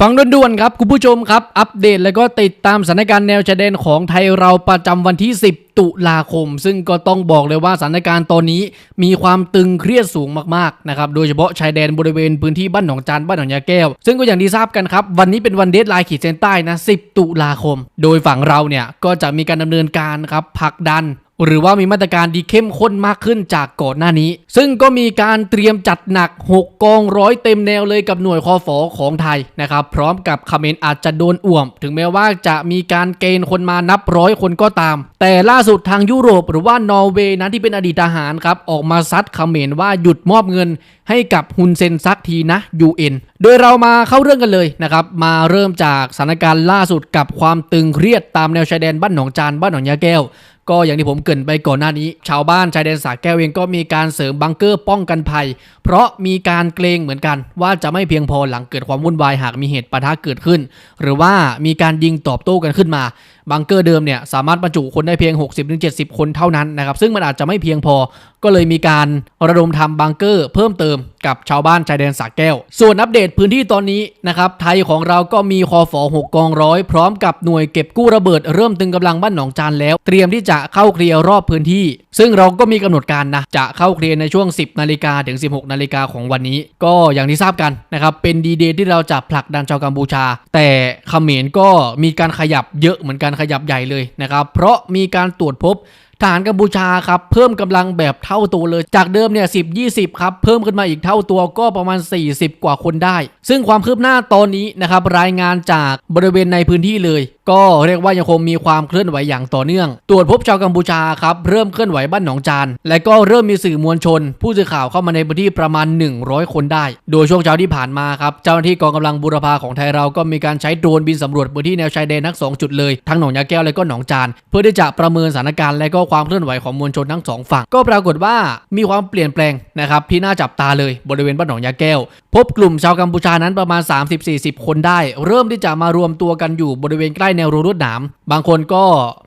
ฟังด่วนๆครับ คุณผู้ชมครับ อัปเดตแล้วก็ติดตามสถานการณ์แนวชายแดนของไทยเราประจำวันที่ 10 ตุลาคม ซึ่งก็ต้องบอกเลยว่าสถานการณ์ตอนนี้มีความตึงเครียดสูงมากๆนะครับโดยเฉพาะชายแดนบริเวณพื้นที่บ้านหนองจานบ้านหนองยาแก้ว ซึ่งก็อย่างที่ทราบกันครับ วันนี้เป็นวันเดทไลน์ขีดเส้นใต้นะ 10 ตุลาคม โดยฝั่งเราเนี่ยก็จะมีการดำเนินการครับผลักดัน หรือว่ามีมาตรการดีเข้มข้นมากขึ้นจากก่อนหน้านี้ ซึ่งก็มีการเตรียมจัดหนัก 6 กองร้อยเต็มแนวเลยกับหน่วยคอฟอของไทยนะครับ พร้อมกับคอมเมนต์อาจจะโดนอ่วม ถึงแม้ว่าจะมีการเกณฑ์คนมานับร้อยคนก็ตาม แต่ล่าสุดทางยุโรปหรือว่านอร์เวย์นั้นที่เป็นอดีตทหารครับออกมาซัดคอมเมนต์ว่าหยุดมอบเงินให้กับฮุนเซนซักทีนะ UN โดยเรามาเข้าเรื่องกันเลยนะครับ มาเริ่มจากสถานการณ์ล่าสุดกับความตึงเครียดตามแนวชายแดนบ้านหนองจานบ้านหนองยาแก้ว ก็อย่างที่ผมเกินไปก่อนหน้านี้ ชาวบ้านชายแดนสาแก้วเองก็มีการเสริมบังเกอร์ป้องกันภัย เพราะมีการเกรงเหมือนกัน ว่าจะไม่เพียงพอหลังเกิดความวุ่นวายหากมีเหตุปะทะเกิดขึ้น หรือว่ามีการยิงตอบโต้กันขึ้นมา บังเกอร์เดิมเนี่ยสามารถบรรจุคนได้เพียง 60-70 คนเท่านั้นนะครับซึ่งมันอาจจะไม่เพียงพอ ก็เลยมีการระดมทำบังเกอร์ เพิ่มเติมกับชาวบ้านชายแดนสาแก้ว ส่วนอัปเดตพื้นที่ตอนนี้นะครับไทยของเราก็มีคอฝอ6กองร้อยพร้อมกับหน่วยเก็บกู้ระเบิดเริ่มตึงกำลังบ้านหนองจานแล้ว เตรียมที่จะเข้าเคลียร์รอบพื้นที่ ซึ่งเราก็มีกำหนดการนะจะเข้าเคลียร์ในช่วง 10นาฬิกาถึง 16นาฬิกาของวันนี้ ก็อย่างที่ทราบกันนะครับเป็นดีเดย์ที่เราจะผลักดันชาวกัมพูชา แต่เขมรก็มีการขยับเยอะเหมือนกันขยับใหญ่เลยนะครับ เพราะมีการตรวจพบ ทหารกัมพูชาครับเพิ่มกำลังแบบเท่าตัวเลย จากเดิมเนี่ย10 20ครับเพิ่มขึ้นมาอีกเท่าตัวก็ประมาณ 40 กว่าคนได้ ซึ่งความคืบหน้าตอนนี้นะครับรายงานจากบริเวณในพื้นที่เลย ก็เรียกว่ายังคงมีความเคลื่อนไหวอย่างต่อเนื่อง ตรวจพบชาวกัมพูชาครับเริ่มเคลื่อนไหวบ้านหนองจาน และก็เริ่มมีสื่อมวลชน ผู้สื่อข่าวเข้ามาในพื้นที่ประมาณ 100 คนได้ โดยช่วงเช้าที่ผ่านมาครับเจ้าหน้าที่กองกำลังบูรพาของไทยเราก็มีการใช้โดรนบินสำรวจพื้นที่แนวชายแดนทั้งสองจุดเลยทั้งหนองยาแก้วและก็หนองจาน เพื่อที่จะประเมินสถานการณ์และก็ความเคลื่อนไหวของมวลชนทั้งสองฝั่ง ก็ปรากฏว่ามีความเปลี่ยนแปลงนะครับที่น่าจับตาเลยบริเวณบ้านหนองยาแก้ว พบกลุ่มชาวกัมพูชานั้นประมาณ 30-40 คนได้ เริ่มที่จะมารวมตัวกันอยู่บริเวณใกล้แนวรั้วลวดหนามบางคนก็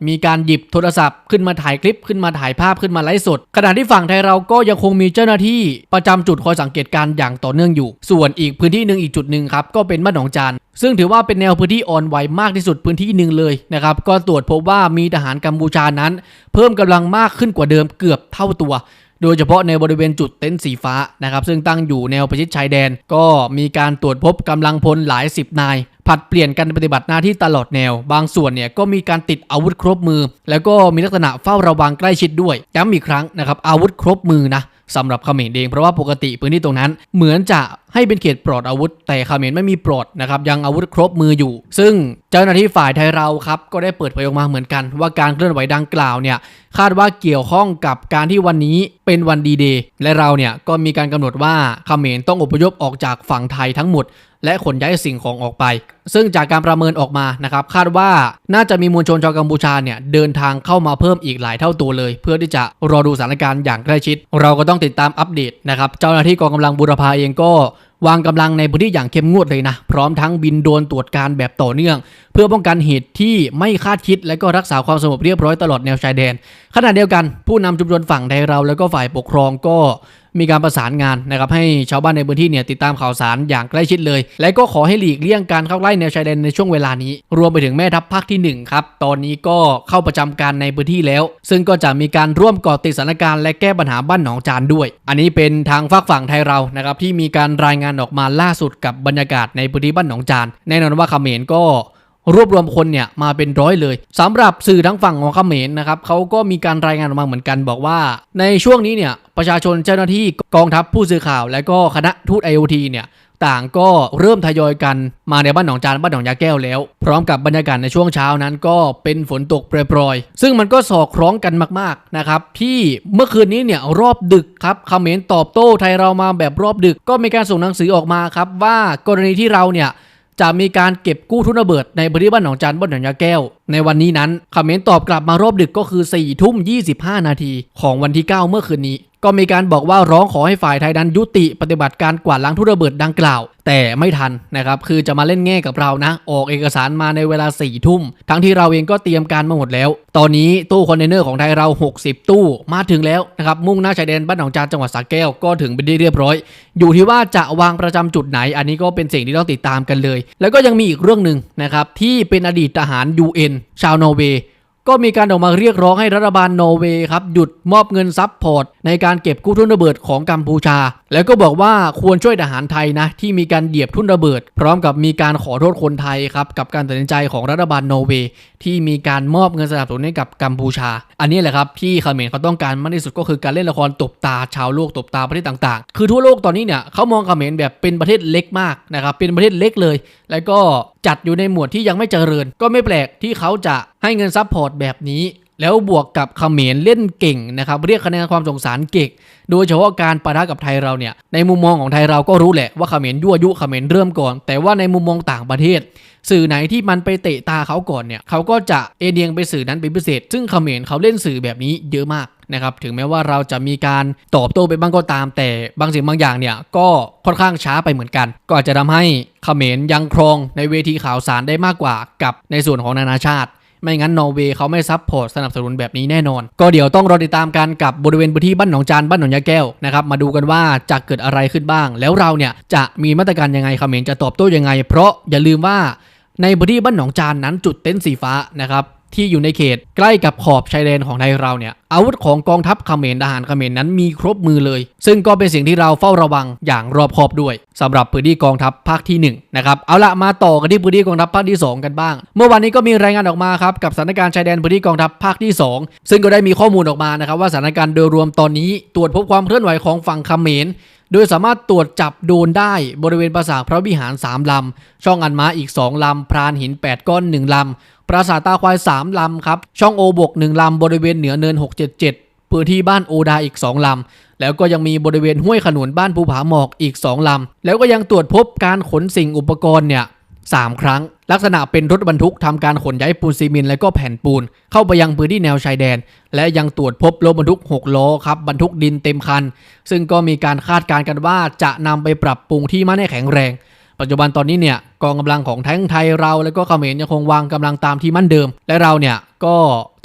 มีการหยิบโทรศัพท์ขึ้นมาถ่ายคลิปขึ้นมาถ่ายภาพขึ้นมาไลฟ์สดขณะที่ฝั่งไทยเราก็ยังคงมีเจ้าหน้าที่ประจำจุดคอยสังเกตการณ์อย่างต่อเนื่องอยู่ ส่วนอีกพื้นที่หนึ่งอีกจุดหนึ่งครับก็เป็นบ้านหนองจานซึ่งถือว่าเป็นแนวพื้นที่อ่อนไหวมากที่สุดพื้นที่หนึ่งเลยนะครับ ก็ตรวจพบว่ามีทหารกัมพูชานั้น เพิ่มกำลังมากขึ้นกว่าเดิมเกือบเท่าตัว โดยเฉพาะในบริเวณจุดเต็นท์สีฟ้านะครับ ซึ่งตั้งอยู่แนวประชิดชายแดน ก็มีการตรวจพบกำลังพลหลายสิบนายผัดเปลี่ยนกันปฏิบัติหน้าที่ตลอดแนว บางส่วนเนี่ยก็มีการติดอาวุธครบมือ แล้วก็มีลักษณะเฝ้าระวังใกล้ชิดด้วยย้ำอีกครั้งนะครับอาวุธครบมือนะ สำหรับเขมรเองเพราะว่าปกติพื้นที่ตรงนั้น เหมือนจะให้เป็นเขตปลอดอาวุธ แต่เขมรไม่มีปลอดนะครับยังอาวุธครบมืออยู่ ซึ่งเจ้าหน้าที่ฝ่ายไทยเราครับก็ได้เปิดเผยออกมาเหมือนกัน ว่าการเคลื่อนไหวดังกล่าวเนี่ยคาดว่าเกี่ยวข้องกับการที่วันนี้เป็นวันดีเดย์และเราเนี่ยก็มีการกำหนดว่าเขมรต้องอพยพออกจากฝั่งไทยทั้งหมด และขนย้ายสิ่งของออกไป ซึ่งจากการประเมินออกมานะครับคาดว่าน่าจะมีมวลชนชาวกัมพูชาเนี่ยเดินทางเข้ามาเพิ่มอีกหลายเท่าตัวเลย เพื่อที่จะรอดูสถานการณ์อย่างใกล้ชิด เราก็ต้องติดตามอัปเดตนะครับเจ้าหน้าที่กองกำลังบูรพาเองก็วางกำลังในพื้นที่อย่างเข้มงวดเลยนะ พร้อมทั้งบินโดนตรวจการแบบต่อเนื่อง เพื่อป้องกันเหตุที่ไม่คาดคิด และก็รักษาความสงบเรียบร้อยตลอดแนวชายแดนขณะเดียวกันผู้นำชุมชนฝั่งไทยเราแล้วก็ฝ่ายปกครองก็ มีการประสานงานนะครับให้ชาวบ้านในพื้นที่เนี่ยติดตามข่าวสารอย่างใกล้ชิดเลย และก็ขอให้หลีกเลี่ยงการเข้าใกล้แนวชายแดนในช่วงเวลานี้ รวมไปถึงแม่ทัพภาคที่หนึ่งครับตอนนี้ก็เข้าประจำการในพื้นที่แล้ว ซึ่งก็จะมีการร่วมก่อติดสถานการณ์และแก้ปัญหาบ้านหนองจานด้วย อันนี้เป็นทางฝากฝั่งไทยเรานะครับที่มีการรายงานออกมาล่าสุดกับบรรยากาศในพื้นที่บ้านหนองจานแน่นอนว่าเขมรก็รวบรวมคนเนี่ยมาเป็นร้อยเลยสำหรับสื่อทั้งฝั่งของเขมรนะครับเขาก็มีการรายงานออกมาเหมือนกันบอกว่า ในช่วงนี้เนี่ย ประชาชนเจ้าหน้าที่กองทัพผู้สื่อข่าว และก็คณะทูต IoT เนี่ยต่างก็เริ่มทยอยกันมาในบ้านหนองจานบ้านหนองยาแก้วแล้ว พร้อมกับบรรยากาศในช่วงเช้านั้นก็เป็นฝนตกโปรยๆ ซึ่งมันก็สอดคล้องกันมากๆนะครับที่เมื่อคืนนี้เนี่ยรอบดึกครับเขมรตอบโต้ไทยเรามาแบบรอบดึกก็มีการส่งหนังสือออกมาครับว่ากรณีที่เราเนี่ยจะมีการเก็บกู้ทุนระเบิดในพื้นที่บ้านหนองจันบ้านหนองยาแก้ว ในวันนี้นั้นคอมเมนต์ตอบกลับมารอบดึกก็คือ4ี่ทุ่มยีนาทีของวันที่ 9 เมื่อคืนนี้ ก็มีการบอกว่าร้องขอให้ฝ่ายไทยนั้นยุติปฏิบัติการกวาดล้างทุนระเบิดดังกล่าว แต่ไม่ทันนะครับ คือจะมาเล่นแง่กับเรานะ ออกเอกสารมาในเวลา4ี่ทุ่ม ทั้งที่เราเองก็เตรียมการมาหมดแล้ว ตอนนี้ตู้คอนเทนเนอร์ของไทยเรา 60 ตู้มาถึงแล้วนะครับ มุ่งหน้าชายแดนบ้านหนองจานจังหวัดสระแก้วก็ถึงเป็นที่เรียบร้อย อยู่ที่ว่าจะวางประจำจุดไหน อันนี้ก็เป็นสิ่งที่ต้องติดตามกันเลย แล้วก็ยังมีอีกเรื่องหนึ่งนะครับที่เป็นอดีตทหาร UN ชาวนอร์เวย์ ก็มีการออกมาเรียกร้องให้รัฐบาลนอร์เวย์ครับหยุดมอบเงินซับพอร์ตในการเก็บกู้ทุนระเบิดของกัมพูชา แล้วก็บอกว่าควรช่วยทหารไทยนะที่มีการเหยียบทุนระเบิด พร้อมกับมีการขอโทษคนไทยครับกับการตัดสินใจของรัฐบาลนอร์เวย์ที่มีการมอบเงินสนับสนุนให้กับกัมพูชา อันนี้แหละครับที่เขมรเขาต้องการมากที่สุดก็คือการเล่นละครตบตาชาวโลกตบตาประเทศต่างๆ คือทั่วโลกตอนนี้เนี่ยเขามองเขมรแบบเป็นประเทศเล็กมากนะครับเป็นประเทศเล็กเลย แล้วก็จัดอยู่ในหมวดที่ยังไม่เจริญ ก็ไม่แปลกที่เขาจะให้เงินซัพพอร์ตแบบนี้ แล้วบวกกับเขมรเล่นเก่งนะครับเรียกคะแนนความสงสารเก่งโดยเฉพาะการปะทะกับไทยเราเนี่ยในมุมมองของไทยเราก็รู้แหละว่าเขมรยั่วยุเขมรเริ่มก่อน แต่ว่าในมุมมองต่างประเทศ สื่อไหนที่มันไปเตะตาเขาก่อนเนี่ยเขาก็จะเอเดียงไปสื่อนั้นเป็นพิเศษ ซึ่งเขมรเขาเล่นสื่อแบบนี้เยอะมากนะครับถึงแม้ว่าเราจะมีการตอบโต้ไปบ้างก็ตาม แต่บางสิ่งบางอย่างเนี่ยก็ค่อนข้างช้าไปเหมือนกัน ก็อาจจะทำให้เขมรยังครองในเวทีข่าวสารได้มากกว่ากับในส่วนของนานาชาติ ไม่งั้นนอร์เวย์เขาไม่ซับพอร์ตสนับสนุนแบบนี้แน่นอน ก็เดี๋ยวต้องรอติดตามกันกับบริเวณพื้นที่บ้านหนองจานบ้านหนองยาแก้วนะครับมาดูกันว่าจะเกิดอะไรขึ้นบ้าง แล้วเราเนี่ยจะมีมาตรการยังไงเขมรจะตอบโต้ยังไง เพราะอย่าลืมว่าในพื้นที่บ้านหนองจานนั้นจุดเต็นท์สีฟ้านะครับ ที่อยู่ในเขตใกล้กับขอบชายแดนของไทยเราเนี่ยอาวุธของกองทัพเขมรทหารเขมรนั้นมีครบมือเลย ซึ่งก็เป็นสิ่งที่เราเฝ้าระวังอย่างรอบคอบด้วยสำหรับพื้นที่กองทัพภาคที่1นะครับเอาละมาต่อกันที่พื้นที่กองทัพภาคที่ 2 กันบ้าง เมื่อวานนี้ก็มีรายงานออกมาครับกับสถานการณ์ชายแดนพื้นที่กองทัพภาคที่ 2 ซึ่งก็ได้มีข้อมูลออกมานะครับว่าสถานการณ์โดยรวมตอนนี้ตรวจพบความเคลื่อนไหวของฝั่งเขมรโดยสามารถตรวจจับโดนได้บริเวณปราสาทพระวิหาร 3 ลำ ช่องอันม้าอีก 2 ลำ พรานหิน 8 ก้อน 1 ลำ ปราสาทตาควาย 3 ลำครับ ช่องโอบก 1 ลำ บริเวณเหนือเนิน 677 พื้นที่บ้านโอดาอีก 2 ลำ แล้วก็ยังมีบริเวณห้วยขนุนบ้านภูผาหมอกอีก 2 ลำ แล้วก็ยังตรวจพบการขนสิ่งอุปกรณ์เนี่ย3ครั้ง ลักษณะเป็นรถบรรทุกทำการขนย้ายปูนซีเมนต์และก็แผ่นปูน เข้าไปยังพื้นที่แนวชายแดน และยังตรวจพบรถบรรทุก 6 ล้อครับบรรทุกดินเต็มคัน ซึ่งก็มีการคาดการณ์กันว่าจะนำไปปรับปรุงที่มั่นให้แข็งแรง ปัจจุบันตอนนี้เนี่ยกองกำลังของทั้งไทยเราและก็เขมรยังคงวางกำลังตามที่มั่นเดิม และเราเนี่ยก็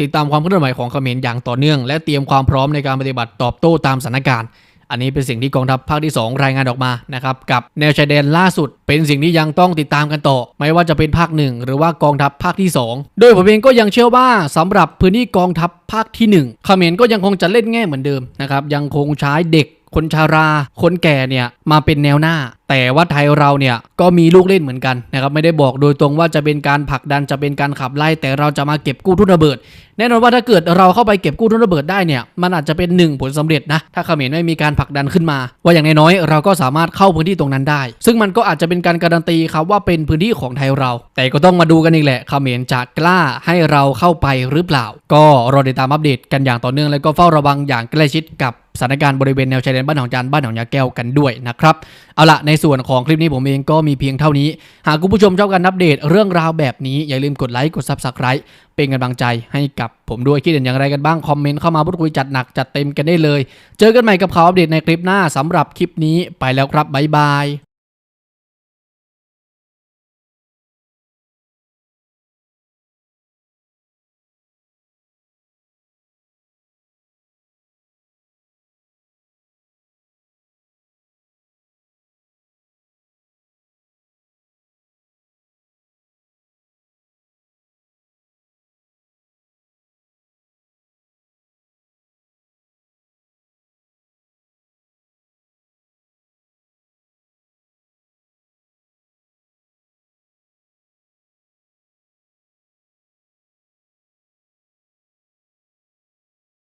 ติดตามความเคลื่อนไหวของเขมรอย่างต่อเนื่อง และเตรียมความพร้อมในการปฏิบัติตอบโต้ตามสถานการณ์ อันนี้เป็นสิ่งที่กองทัพภาคที่ 2 รายงานออกมานะครับกับแนวชายแดนล่าสุด เป็นสิ่งที่ยังต้องติดตามกันต่อ ไม่ว่าจะเป็นภาคหนึ่งหรือว่ากองทัพภาคที่ 2 โดยผมเองก็ยังเชื่อว่าสำหรับพื้นที่กองทัพภาคที่ 1 เขมรก็ยังคงจะเล่นแง่เหมือนเดิมนะครับยังคงใช้เด็กคนชารา คนแก่เนี่ยมาเป็นแนวหน้าแต่ว่าไทยเราเนี่ยก็มีลูกเล่นเหมือนกันนะครับไม่ได้บอกโดยตรงว่าจะเป็นการผลักดันจะเป็นการขับไล่ แต่เราจะมาเก็บกู้ทุนระเบิด แน่นอนว่าถ้าเกิดเราเข้าไปเก็บกู้ทุนระเบิดได้เนี่ยมันอาจจะเป็นหนึ่งผลสำเร็จนะถ้าเขมรไม่มีการผลักดันขึ้นมา ว่าอย่างน้อยๆเราก็สามารถเข้าพื้นที่ตรงนั้นได้ ซึ่งมันก็อาจจะเป็นการการันตีครับว่าเป็นพื้นที่ของไทยเรา แต่ก็ต้องมาดูกันอีกแหละเขมรจะกล้าให้เราเข้าไปหรือเปล่า ก็รอติดตามอัปเดตกันอย่างต่อเนื่องแล้วก็เฝ้าระวังอย่างใกล้ชิดกับสถานการณ์บริเวณแนวชายแดนบ้านหนองจานบ้านหนองยาแก้วกันด้วยนะครับเอาละในส่วนของคลิปนี้ผมเองก็มีเพียงเท่านี้ หากคุณผู้ชมชอบการอัปเดตเรื่องราวแบบนี้ อย่าลืมกดไลค์กดซับสไคร b ์เป็นกำลังใจให้กับผมด้วยคิดเห็นอย่างไรกันบ้าง คอมเมนต์เข้ามาพูดคุยจัดหนักจัดเต็มกันได้เลย เจอกันใหม่กับข่าวอัปเดตในคลิปหน้าสำหรับคลิปนี้ไปแล้วครับบ๊ายบาย